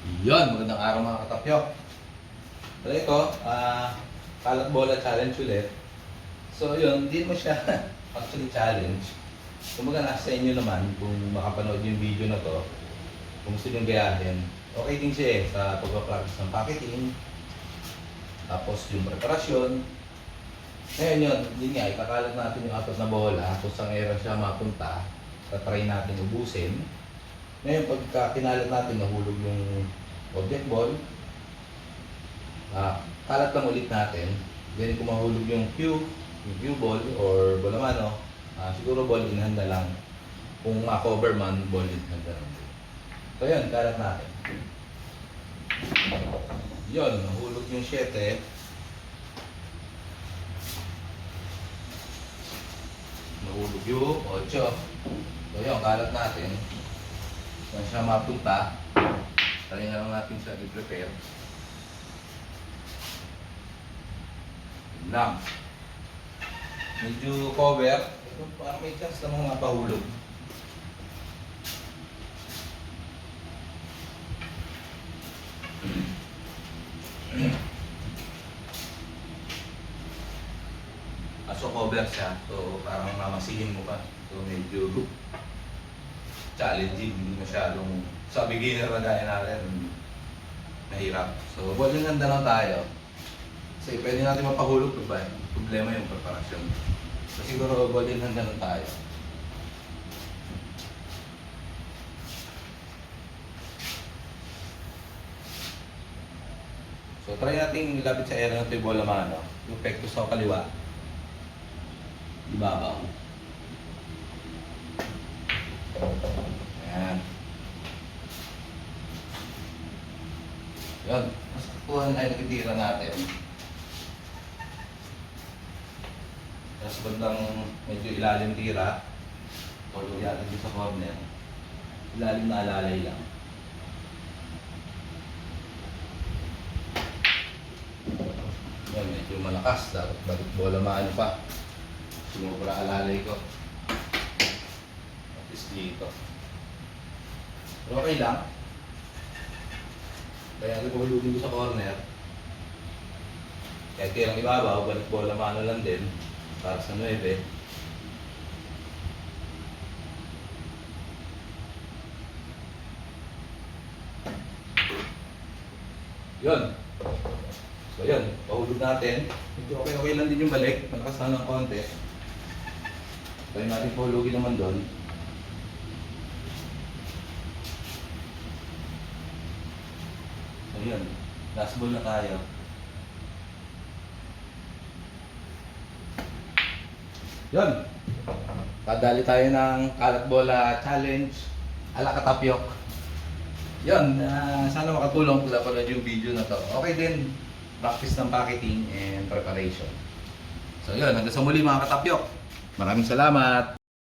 Yun, magandang araw mga katapyok. So ito, ah, kalat bola challenge ulit. So yun, hindi mo siya actually challenge. Kumbaga nasa sa inyo naman kung makapanood yung video na to, kung gusto nyo gayahin. Okay din siya eh, sa pagpapractice ng packeting, tapos yung preparasyon. Ngayon yun, yun nga, ikakalat natin yung apat na bola, kung saan era siya mapunta, tatry natin ubusin. Ngayon, pagka kinalat natin, nahulog yung object ball, ah, kalat lang ulit natin. Then kung mahulog yung cue, yung cue ball or bolamano, ah, siguro ball in hand lang. Kung ma-cover man, ball in hand na lang. So yun, kalat natin. Yun, nahulog yung 7. Nahulog yung 8. So yun, kalat natin. Saan siya mapunta? Na lang natin siya i-prepare. Lang. Medyo cover. Ito parang may chance na mga pahulog. Aso cover siya. So parang mamasihin mo pa. So medyo challenging, hindi masyadong sa beginner na gaya natin, mahirap. So, ball yung handa na tayo. Kasi pwede natin mapahulog pa ba? Problema yung preparasyon. So, siguro ball yung handa na tayo. So, try natin ilapit sa area ng bola mano. Yung pekto sa kaliwa. Ibabaw. Ayan. Yan. Mas kukuha na yung nakitira natin. Tapos bandang medyo ilalim tira. Tulog natin sa corner. Ilalim na alalay lang. Yan, medyo malakas. Dapat bola maano pa. Sumubra alalay ko. Least dito. Okay lang. Kaya ito pahulugin ko sa corner. Kahit kailang ibabaw, balik bola mano lang din. Para sa 9. Yun. So yun, pahulog natin. Medyo okay okay lang din yung balik. Malakas na ng konti. Tayo natin pahulugin naman doon. Ayun, last ball na tayo. Yun. Kadali tayo ng kalat bola challenge ala katapyok. Yun, ah, sana makatulong kung napanood yung video na to. Okay din, practice ng packeting and preparation. So yun, hanggang sa muli mga katapyok. Maraming salamat.